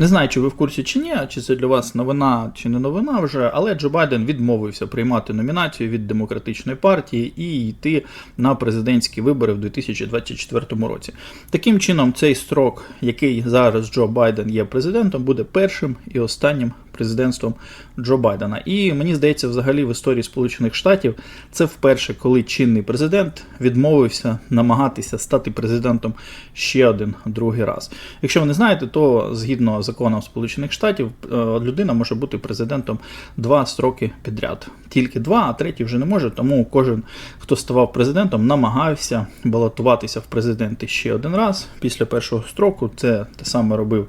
Не знаю, чи ви в курсі чи ні, чи це для вас новина чи не новина вже, але Джо Байден відмовився приймати номінацію від демократичної партії і йти на президентські вибори в 2024 році. Таким чином, цей строк, який зараз Джо Байден є президентом, буде першим і останнім президентством Джо Байдена. І мені здається, взагалі в історії Сполучених Штатів це вперше, коли чинний президент відмовився намагатися стати президентом ще один другий раз. Якщо ви не знаєте, то згідно законам Сполучених Штатів е, людина може бути президентом два строки підряд. Тільки два, а третій вже не може. Тому кожен, хто ставав президентом, намагався балотуватися в президенти ще один раз. Після першого строку це те саме робив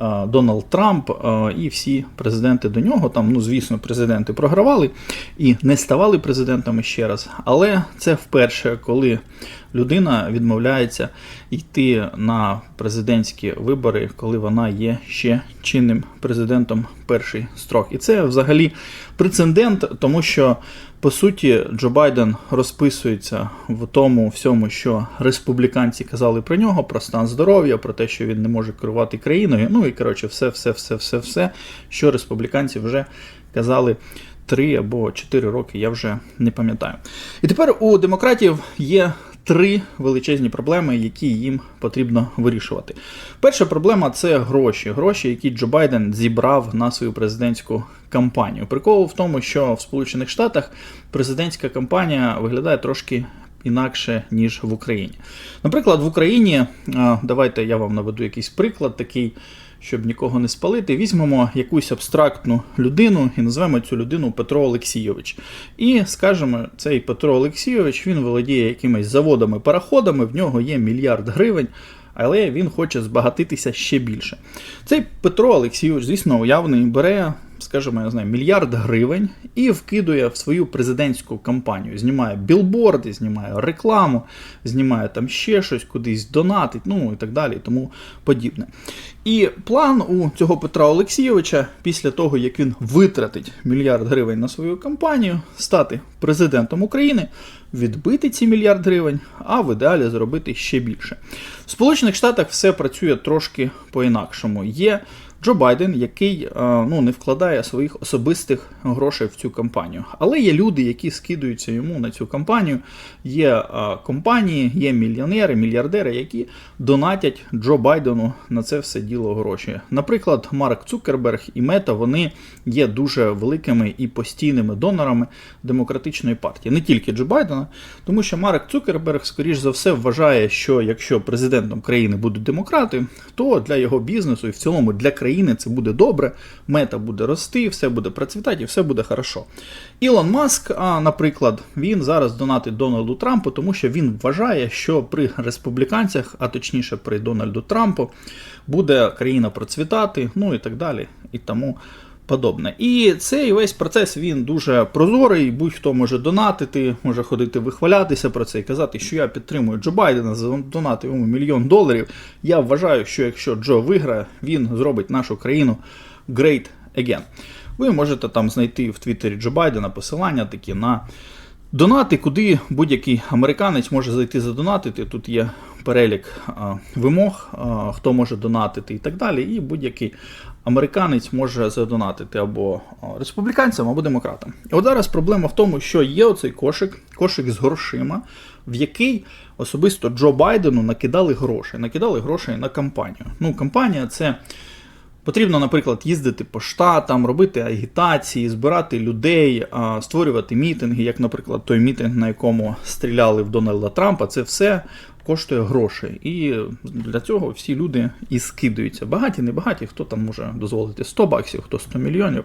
е, Дональд Трамп е, і всі президенти до нього. Там, ну звісно, президенти програвали і не ставали президентами ще раз. Але це вперше, коли людина відмовляється йти на президентські вибори, коли вона є ще чинним президентом перший строк. І це взагалі прецедент, тому що. По суті, Джо Байден розписується в тому всьому, що республіканці казали про нього, про стан здоров'я, про те, що він не може керувати країною. Ну і коротше, все, все, все, все, все, що республіканці вже казали три або чотири роки, я вже не пам'ятаю. І тепер у демократів є. Три величезні проблеми, які їм потрібно вирішувати. Перша проблема це гроші. Гроші, які Джо Байден зібрав на свою президентську кампанію. Прикол в тому, що в Сполучених Штатах президентська кампанія виглядає трошки інакше, ніж в Україні. Наприклад, в Україні, давайте я вам наведу якийсь приклад такий. Щоб нікого не спалити, візьмемо якусь абстрактну людину і назвемо цю людину Петро Олексійович. І скажемо, цей Петро Олексійович він володіє якимись заводами, параходами, в нього є мільярд гривень, але він хоче збагатитися ще більше. Цей Петро Олексійович, звісно, уявний, бере скажімо, я знаю, мільярд гривень і вкидує в свою президентську кампанію. Знімає білборди, знімає рекламу, знімає там ще щось, кудись донатить, ну і так далі, і тому подібне. І план у цього Петра Олексійовича, після того, як він витратить мільярд гривень на свою кампанію, стати президентом України, відбити ці мільярд гривень, а в ідеалі зробити ще більше. В Сполучених Штатах все працює трошки по-інакшому. Є Джо Байден, який е, ну, не вкладає своїх особистих грошей в цю кампанію. Але є люди, які скидуються йому на цю кампанію. Є е, компанії, є мільйонери, мільярдери, які донатять Джо Байдену на це все діло гроші. Наприклад, Марк Цукерберг і Мета вони є дуже великими і постійними донорами демократичної партії, не тільки Джо Байдена, тому що Марк Цукерберг, скоріш за все, вважає, що якщо президентом країни будуть демократи, то для його бізнесу і в цілому для країни. України це буде добре, мета буде рости, все буде процвітати і все буде хорошо. Ілон Маск, а, наприклад, він зараз донатить Дональду Трампу, тому що він вважає, що при республіканцях, а точніше при Дональду Трампу, буде країна процвітати, ну і так далі. І тому подобне. І цей весь процес він дуже прозорий, будь-хто може донатити, може ходити вихвалятися про це і казати, що я підтримую Джо Байдена, задонатив йому мільйон доларів. Я вважаю, що якщо Джо виграє, він зробить нашу країну great again. Ви можете там знайти в Твіттері Джо Байдена посилання такі на. Донати, куди будь-який американець може зайти задонатити. Тут є перелік а, вимог, а, хто може донатити і так далі. І будь-який американець може задонатити або республіканцям, або демократам. І от зараз проблема в тому, що є оцей кошик, кошик з грошима, в який особисто Джо Байдену накидали гроші. Накидали грошей на кампанію. Ну, кампанія це. Потрібно, наприклад, їздити по штатам, робити агітації, збирати людей, створювати мітинги, як, наприклад, той мітинг, на якому стріляли в Дональда Трампа, це все коштує гроші. І для цього всі люди і скидаються. Багаті, не багаті, хто там може дозволити 100 баксів, хто 100 мільйонів.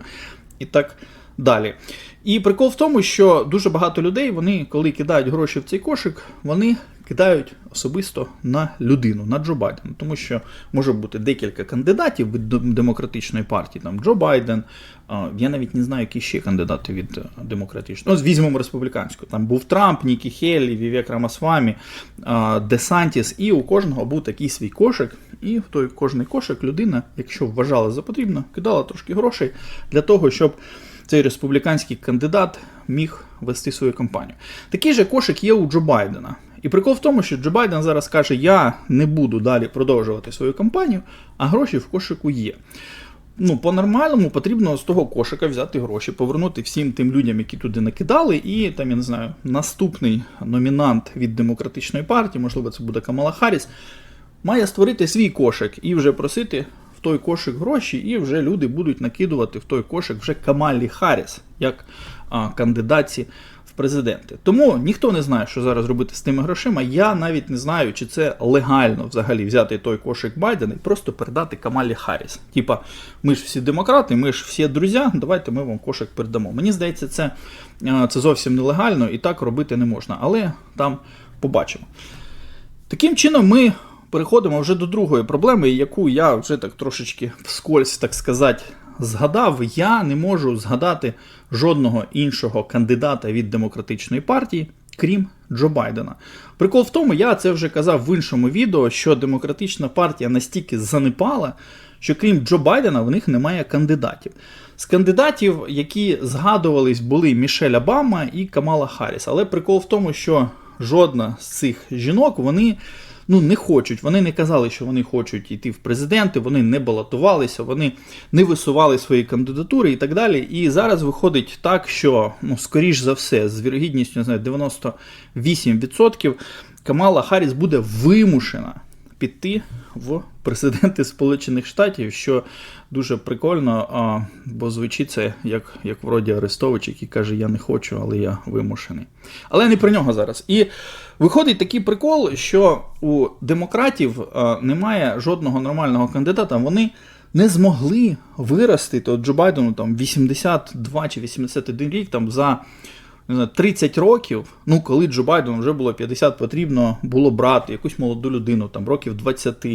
І так далі. І прикол в тому, що дуже багато людей, вони, коли кидають гроші в цей кошик, вони кидають особисто на людину, на Джо Байдена. Тому що може бути декілька кандидатів від демократичної партії, там Джо Байден. Я навіть не знаю, які ще кандидати від демократичної. Ну, візьмемо республіканську. Там був Трамп, Нікі Хеллі, Вівек Рамасвамі, Десантіс, і у кожного був такий свій кошик. І в той кожний кошик людина, якщо вважала за потрібно, кидала трошки грошей для того, щоб цей республіканський кандидат міг вести свою кампанію. Такий же кошик є у Джо Байдена. І прикол в тому, що Джо Байден зараз каже: Я не буду далі продовжувати свою кампанію, а гроші в кошику є. Ну, по-нормальному потрібно з того кошика взяти гроші, повернути всім тим людям, які туди накидали, і там, я не знаю, наступний номінант від демократичної партії, можливо, це буде Камала Харріс, має створити свій кошик і вже просити в той кошик гроші, і вже люди будуть накидувати в той кошик вже Камалі Харріс, як а, кандидатці в президенти. Тому ніхто не знає, що зараз робити з тими грошима. Я навіть не знаю, чи це легально взагалі взяти той кошик Байдена і просто передати Камалі Харріс. Типа, ми ж всі демократи, ми ж всі друзі, давайте ми вам кошик передамо. Мені здається, це, це зовсім нелегально і так робити не можна. Але там побачимо. Таким чином, ми переходимо вже до другої проблеми, яку я вже так трошечки вскользь, так сказати, згадав. Я не можу згадати жодного іншого кандидата від демократичної партії, крім Джо Байдена. Прикол в тому, я це вже казав в іншому відео, що демократична партія настільки занепала, що крім Джо Байдена в них немає кандидатів. З кандидатів, які згадувались, були Мішель Обама і Камала Харріс. Але прикол в тому, що жодна з цих жінок вони ну, не хочуть. Вони не казали, що вони хочуть йти в президенти, вони не балотувалися, вони не висували свої кандидатури і так далі. І зараз виходить так, що, ну, скоріш за все, з вірогідністю не знаю, 98% Камала Харріс буде вимушена піти в президенти Сполучених Штатів, що дуже прикольно, бо звучить це як як вроді Арестович, який каже, я не хочу, але я вимушений. Але не про нього зараз. І виходить такий прикол, що у демократів немає жодного нормального кандидата. Вони не змогли виростити от Джо Байдену там 82 чи 81 рік там за. 30 років, ну коли Джо Байдену вже було 50, потрібно було брати якусь молоду людину, там років 20,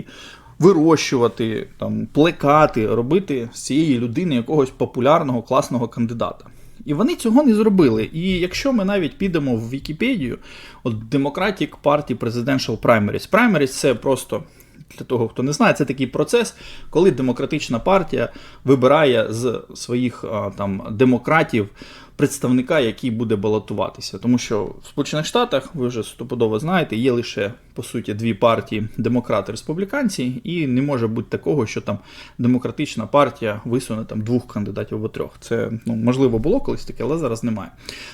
вирощувати, там, плекати, робити з цієї людини якогось популярного, класного кандидата. І вони цього не зробили. І якщо ми навіть підемо в Вікіпедію, от Democratic Party Presidential Primaries. Primaries – це просто. Для того, хто не знає, це такий процес, коли демократична партія вибирає з своїх там демократів представника, який буде балотуватися. Тому що в Сполучених Штатах, ви вже стопудово знаєте, є лише по суті дві партії демократи республіканці, і не може бути такого, що там демократична партія висуне там двох кандидатів або трьох. Це ну, можливо було колись таке, але зараз немає.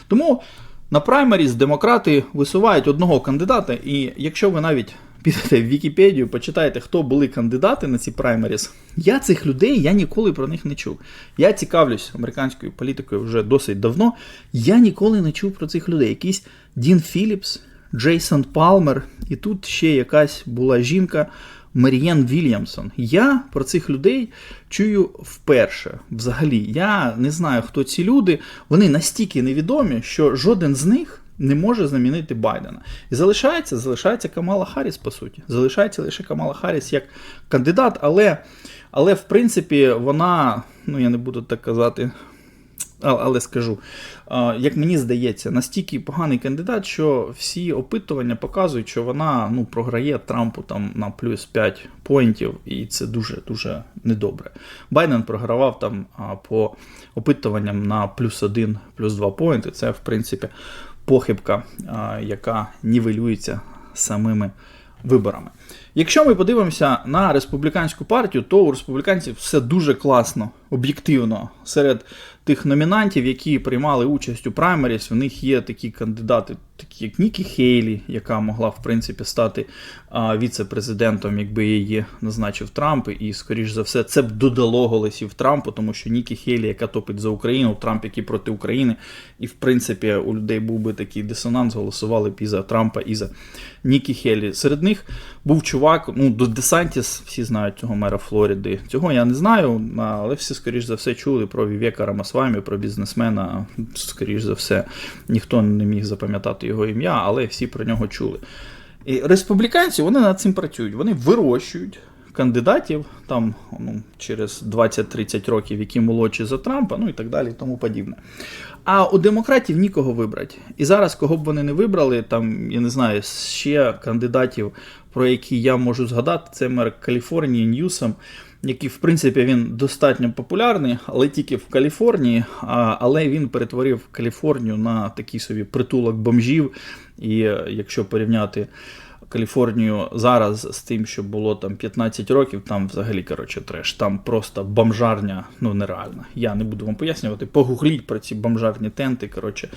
Тому. На праймеріс демократи висувають одного кандидата, і якщо ви навіть підете в Вікіпедію, почитайте, хто були кандидати на ці праймеріс. Я цих людей я ніколи про них не чув. Я цікавлюсь американською політикою вже досить давно. Я ніколи не чув про цих людей. Якийсь Дін Філіпс, Джейсон Палмер, і тут ще якась була жінка. Марієн Вільямсон. Я про цих людей чую вперше. Взагалі, я не знаю, хто ці люди. Вони настільки невідомі, що жоден з них не може замінити Байдена. І залишається залишається Камала Харріс, по суті. Залишається лише Камала Харріс як кандидат, але, але в принципі, вона, ну я не буду так казати. Але скажу, як мені здається, настільки поганий кандидат, що всі опитування показують, що вона ну, програє Трампу там на плюс 5 поінтів, і це дуже-дуже недобре. Байден програвав там по опитуванням на плюс 1, плюс 2 поінти. Це, в принципі, похибка, яка нівелюється самими виборами. Якщо ми подивимося на республіканську партію, то у республіканців все дуже класно, об'єктивно. Серед тих номінантів, які приймали участь у праймеріс, в них є такі кандидати, такі як Нікі Хейлі, яка могла в принципі стати віце-президентом, якби її назначив Трамп. І, скоріш за все, це б додало голосів Трампу, тому що Нікі Хейлі, яка топить за Україну, Трамп, який проти України, і в принципі у людей був би такий дисонанс, голосували б і за Трампа, і за Нікі Хейлі. Серед них був чувак, ну, до Десантіс, всі знають цього мера Флориди. Цього я не знаю, але всі, скоріш за все, чули про Вівека Рамасвамі, про бізнесмена. Скоріш за все, ніхто не міг запам'ятати його ім'я, але всі про нього чули. І республіканці вони над цим працюють. Вони вирощують кандидатів там ну, через 20-30 років, які молодші за Трампа, ну і так далі, тому подібне. А у демократів нікого вибрати. І зараз, кого б вони не вибрали, там, я не знаю, ще кандидатів, про які я можу згадати, це мер Каліфорнії Ньюсом, який, в принципі, він достатньо популярний, але тільки в Каліфорнії. Але він перетворив Каліфорнію на такий собі притулок бомжів І е, якщо порівняти Каліфорнію зараз з тим, що було там 15 років, там взагалі коротше треш. Там просто бомжарня, ну нереальна. Я не буду вам пояснювати. Погугліть про ці бомжарні тенти. Коротше,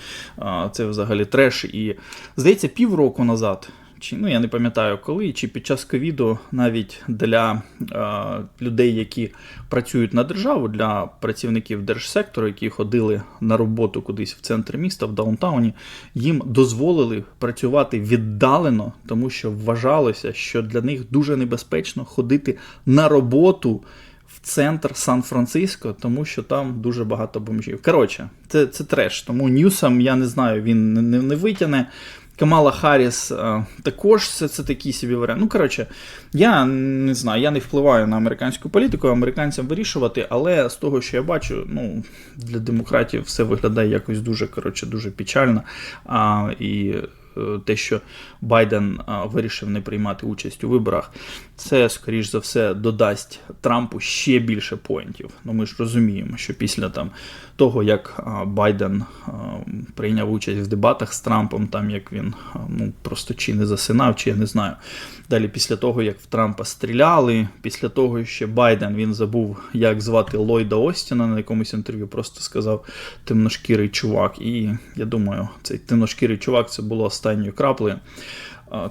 це взагалі треш. І здається, півроку назад. Чи ну я не пам'ятаю коли, чи під час ковіду навіть для е, людей, які працюють на державу, для працівників держсектору, які ходили на роботу кудись в центр міста, в даунтауні, їм дозволили працювати віддалено, тому що вважалося, що для них дуже небезпечно ходити на роботу. В центр Сан-Франциско, тому що там дуже багато бомжів. Коротше, це це треш. Тому Ньюсом, я не знаю, він не, не витягне. Камала Харріс а, також це, це такий собі варіант. Ну, коротше, я не знаю, я не впливаю на американську політику, американцям вирішувати, але з того, що я бачу, ну, для демократів все виглядає якось дуже коротше, дуже печально. А, І те, що Байден вирішив не приймати участь у виборах, це, скоріш за все, додасть Трампу ще більше поінтів. Ну, ми ж розуміємо, що після там того, як Байден прийняв участь в дебатах з Трампом, там як він ну, просто чи не засинав, чи я не знаю. Далі, після того, як в Трампа стріляли, після того, що Байден він забув, як звати Ллойда Остіна на якомусь інтерв'ю, просто сказав темношкірий чувак. І я думаю, цей темношкірий чувак це було останньою краплею.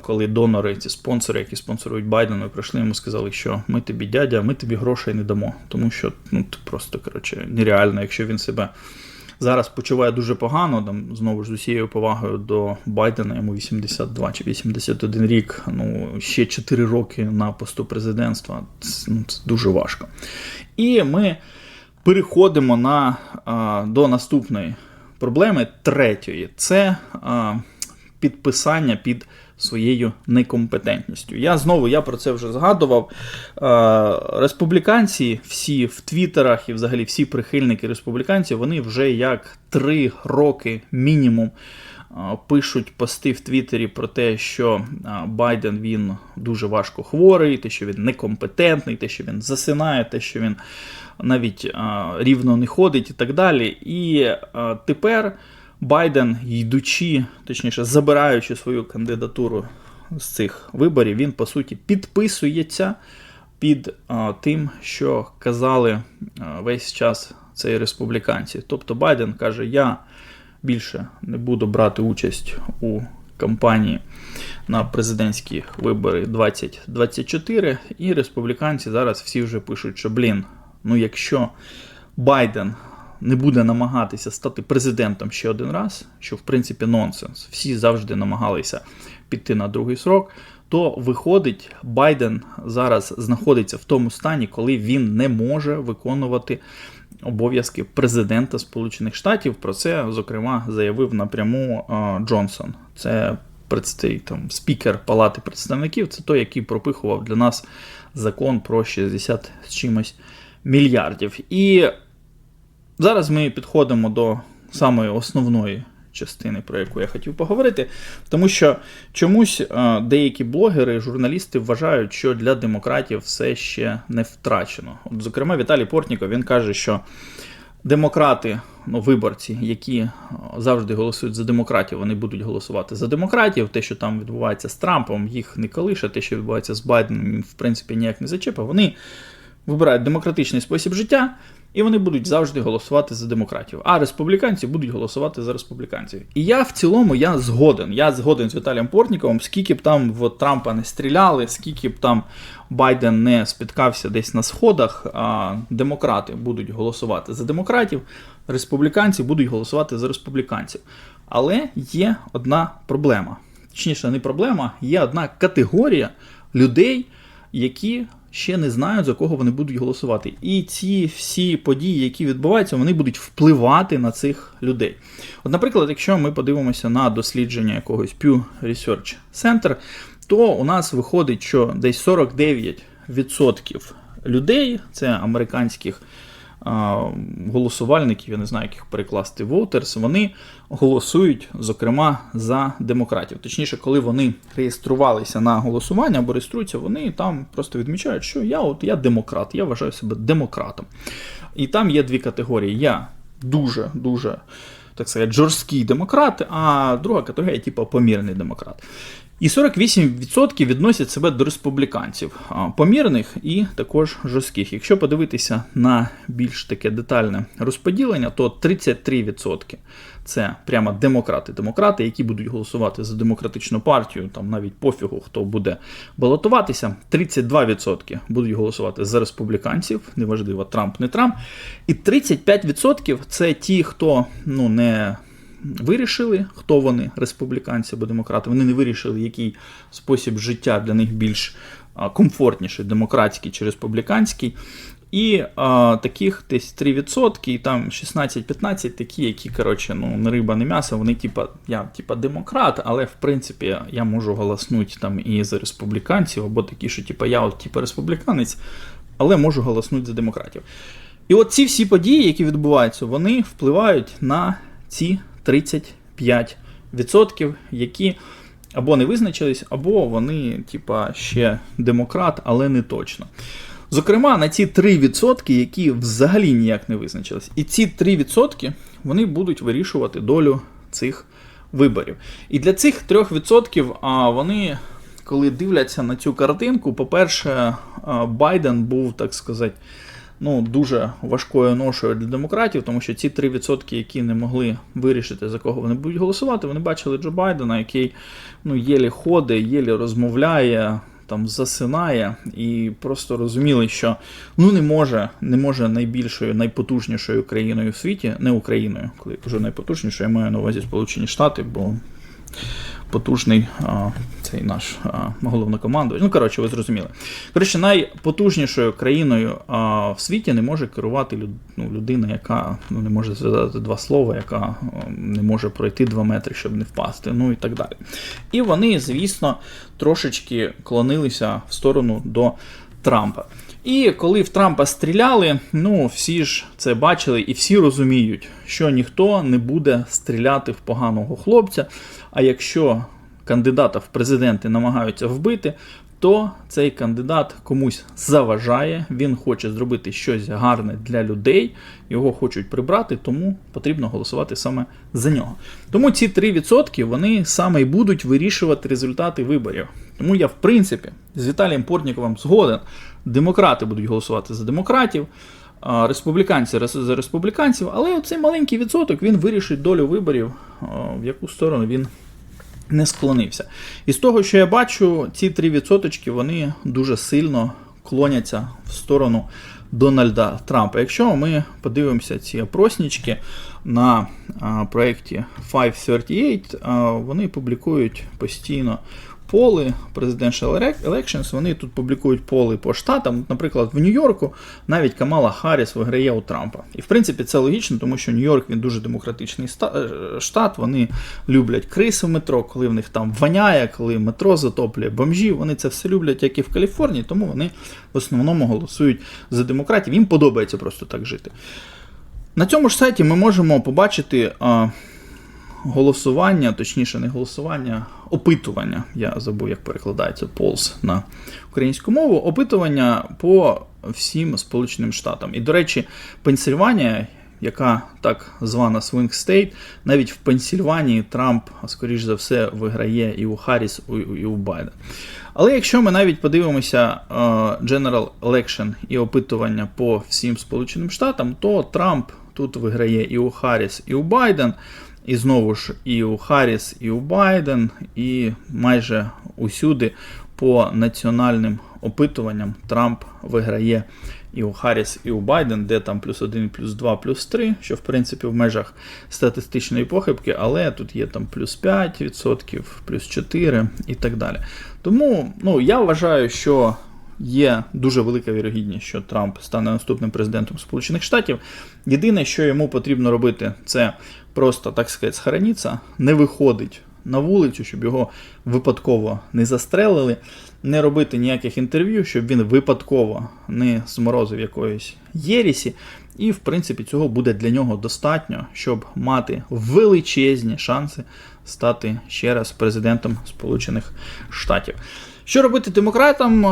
Коли донори, ці спонсори, які спонсорують Байдена, прийшли йому сказали, що ми тобі дядя, ми тобі грошей не дамо. Тому що ну, просто коротше, нереально, якщо він себе зараз почуває дуже погано, там знову ж з усією повагою до Байдена, йому 82 чи 81 рік, ну ще 4 роки на посту президентства. Це, ну, це дуже важко. І ми переходимо на, до наступної проблеми третьої. Це підписання під своєю некомпетентністю. Я знову я про це вже згадував. Республіканці, всі в Твіттерах і взагалі всі прихильники республіканців, вони вже як три роки мінімум. Пишуть пости в Твіттері про те, що Байден він дуже важко хворий, те, що він некомпетентний, те, що він засинає, те, що він навіть рівно не ходить і так далі. І тепер Байден, йдучи, точніше, забираючи свою кандидатуру з цих виборів, він по суті підписується під а, тим, що казали а, весь час цей республіканці. Тобто Байден каже: Я більше не буду брати участь у кампанії на президентські вибори 2024. І республіканці зараз всі вже пишуть, що блін, ну якщо Байден не буде намагатися стати президентом ще один раз, що в принципі нонсенс. Всі завжди намагалися піти на другий срок. То виходить, Байден зараз знаходиться в тому стані, коли він не може виконувати обов'язки президента Сполучених Штатів. Про це, зокрема, заявив напряму Джонсон. Це там, спікер Палати представників, це той, який пропихував для нас закон про 60 з чимось мільярдів. І Зараз ми підходимо до самої основної частини, про яку я хотів поговорити, тому що чомусь е, деякі блогери, журналісти вважають, що для демократів все ще не втрачено. От, Зокрема, Віталій Портніков він каже, що демократи, ну, виборці, які е, завжди голосують за демократів, вони будуть голосувати за демократів. Те, що там відбувається з Трампом, їх не колише, те, що відбувається з Байденом, в принципі, ніяк не зачепа. Вони вибирають демократичний спосіб життя. І вони будуть завжди голосувати за демократів. А республіканці будуть голосувати за республіканців. І я в цілому я згоден. Я згоден з Віталієм Портніковим, скільки б там в Трампа не стріляли, скільки б там Байден не спіткався десь на сходах, а демократи будуть голосувати за демократів, республіканці будуть голосувати за республіканців. Але є одна проблема. Точніше, не проблема, є одна категорія людей, які ще не знають, за кого вони будуть голосувати. І ці всі події, які відбуваються, вони будуть впливати на цих людей. От, наприклад, якщо ми подивимося на дослідження якогось Pew Research Center, то у нас виходить, що десь 49% людей, це американських голосувальників, я не знаю, як їх перекласти voters, вони голосують, зокрема, за демократів. Точніше, коли вони реєструвалися на голосування або реєструються, вони там просто відмічають, що я от я демократ, я вважаю себе демократом. І там є дві категорії. Я дуже-дуже так сказати, жорсткий демократ, а друга категорія, типу, помірний демократ. І 48% відносять себе до республіканців, помірних і також жорстких. Якщо подивитися на більш таке детальне розподілення, то 33% це прямо демократи-демократи, які будуть голосувати за демократичну партію, там навіть пофігу, хто буде балотуватися. 32% будуть голосувати за республіканців, неважливо, Трамп, не Трамп. І 35% це ті, хто ну не вирішили, хто вони, республіканці або демократи. Вони не вирішили, який спосіб життя для них більш комфортніший, демократський чи республіканський. І а, таких десь 3%, і там 16-15 такі, які, коротше, ну, не риба, не м'ясо, вони, типа, я типа демократ, але в принципі я можу голоснути там і за республіканців, або такі, що типа, я от типа республіканець, але можу голоснути за демократів. І от ці всі події, які відбуваються, вони впливають на ці 35%, які або не визначились, або вони, типа, ще демократ, але не точно. Зокрема, на ці 3%, які взагалі ніяк не визначились. І ці 3% вони будуть вирішувати долю цих виборів. І для цих 3% а, вони, коли дивляться на цю картинку, по-перше, Байден був, так сказати, ну, дуже важкою ношою для демократів, тому що ці 3%, які не могли вирішити, за кого вони будуть голосувати, вони бачили Джо Байдена, який ну, єлі ходить, єлі розмовляє, там засинає, і просто розуміли, що ну не може не може найбільшою, найпотужнішою країною в світі, не Україною, коли я кажу найпотужнішою, я маю на увазі Сполучені Штати, бо потужний а, цей наш головнокомандувач. Ну, коротше, ви зрозуміли. Коротше, найпотужнішою країною а, в світі не може керувати люд, ну, людина, яка ну, не може зв'язати два слова, яка не може пройти два метри, щоб не впасти, ну і так далі. І вони, звісно, трошечки клонилися в сторону до Трампа. І коли в Трампа стріляли, ну всі ж це бачили і всі розуміють, що ніхто не буде стріляти в поганого хлопця. А якщо кандидата в президенти намагаються вбити, то цей кандидат комусь заважає, він хоче зробити щось гарне для людей, його хочуть прибрати, тому потрібно голосувати саме за нього. Тому ці 3% вони саме й будуть вирішувати результати виборів. Тому я, в принципі, з Віталієм Портніковим згоден. Демократи будуть голосувати за демократів, республіканці за республіканців, але цей маленький відсоток він вирішить долю виборів, в яку сторону він не склонився. І з того, що я бачу, ці 3% вони дуже сильно клоняться в сторону Дональда Трампа. Якщо ми подивимося ці опроснічки на проєкті 538, вони публікують постійно поли Presidential Elections, вони тут публікують поли по штатам. Наприклад, в Нью-Йорку навіть Камала Харріс виграє у Трампа. І в принципі це логічно, тому що Нью-Йорк він дуже демократичний штат. Вони люблять криси в метро, коли в них там воняє, коли метро затоплює бомжі. Вони це все люблять, як і в Каліфорнії, тому вони в основному голосують за демократів. Їм подобається просто так жити. На цьому ж сайті ми можемо побачити голосування, точніше, не голосування, опитування. Я забув, як перекладається полз на українську мову. Опитування по всім Сполученим Штатам. І, до речі, Пенсильванія, яка так звана Swing State, навіть в Пенсільванії Трамп, скоріш за все, виграє і у Харріс, і у Байден. Але якщо ми навіть подивимося General Election і опитування по всім Сполученим Штатам, то Трамп тут виграє і у Харріс, і у Байден. І знову ж і у Харріс, і у Байден, і майже усюди по національним опитуванням Трамп виграє і у Харріс, і у Байден, де там плюс 1, плюс 2, плюс 3, що в принципі в межах статистичної похибки, але тут є там плюс 5%, плюс 4 і так далі. Тому ну, я вважаю, що є дуже велика вірогідність, що Трамп стане наступним президентом Сполучених Штатів. Єдине, що йому потрібно робити, це просто, так сказати, схоронитися, не виходить на вулицю, щоб його випадково не застрелили, не робити ніяких інтерв'ю, щоб він випадково не зморозив якоїсь єрісі. І, в принципі, цього буде для нього достатньо, щоб мати величезні шанси стати ще раз президентом Сполучених Штатів. Що робити демократам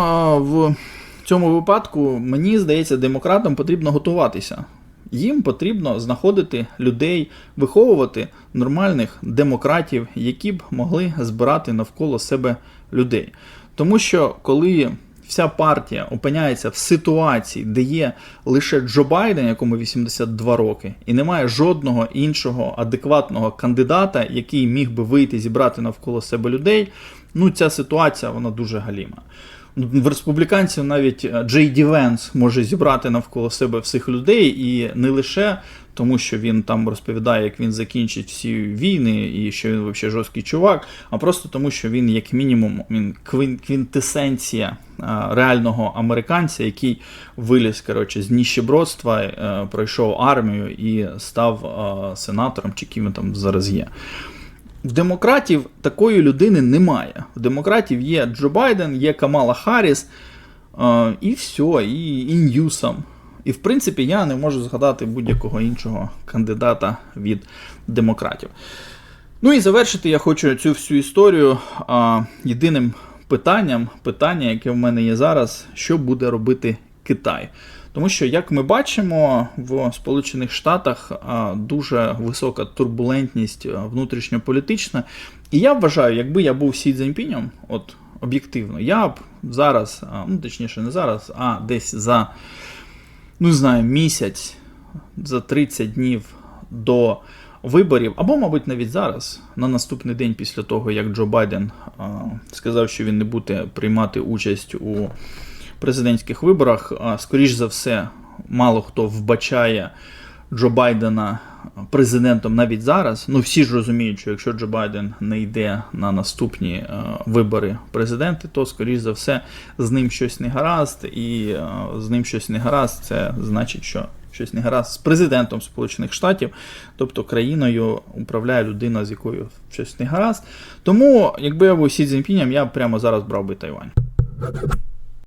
в цьому випадку? Мені здається, демократам потрібно готуватися. Їм потрібно знаходити людей, виховувати нормальних демократів, які б могли збирати навколо себе людей. Тому що коли вся партія опиняється в ситуації, де є лише Джо Байден, якому 82 роки, і немає жодного іншого адекватного кандидата, який міг би вийти зібрати навколо себе людей, ну ця ситуація вона дуже галіма. В республіканців навіть е, Джей Ді Венс може зібрати навколо себе всіх людей, і не лише тому, що він там розповідає, як він закінчить всі війни, і що він взагалі жорсткий чувак, а просто тому, що він, як мінімум, він квінтесенція реального американця, який виліз коротше, з ніщебродства, е, пройшов армію і став сенатором, чи ким він там зараз є. В демократів такої людини немає. В демократів є Джо Байден, є Камала Харріс, е, і все, і, і Ньюсом. І в принципі я не можу згадати будь-якого іншого кандидата від демократів. Ну і завершити я хочу цю всю історію а, єдиним питанням, питання, яке в мене є зараз, що буде робити Китай. Тому що, як ми бачимо, в Сполучених Штатах дуже висока турбулентність внутрішньополітична. І я вважаю, якби я був Сі Цзіньпінем, от об'єктивно, я б зараз, ну точніше, не зараз, а десь за ну не знаю, місяць, за 30 днів до виборів, або, мабуть, навіть зараз, на наступний день після того, як Джо Байден сказав, що він не буде приймати участь у президентських виборах, скоріш за все, мало хто вбачає Джо Байдена президентом навіть зараз. Ну, всі ж розуміють, що якщо Джо Байден не йде на наступні вибори президенти, то скоріш за все з ним щось не гаразд, і з ним щось не гаразд, це значить, що щось не гаразд з президентом Сполучених Штатів, тобто країною управляє людина, з якою щось не гаразд. Тому, якби я був Сі Цзіньпінем, я прямо зараз брав би Тайвань.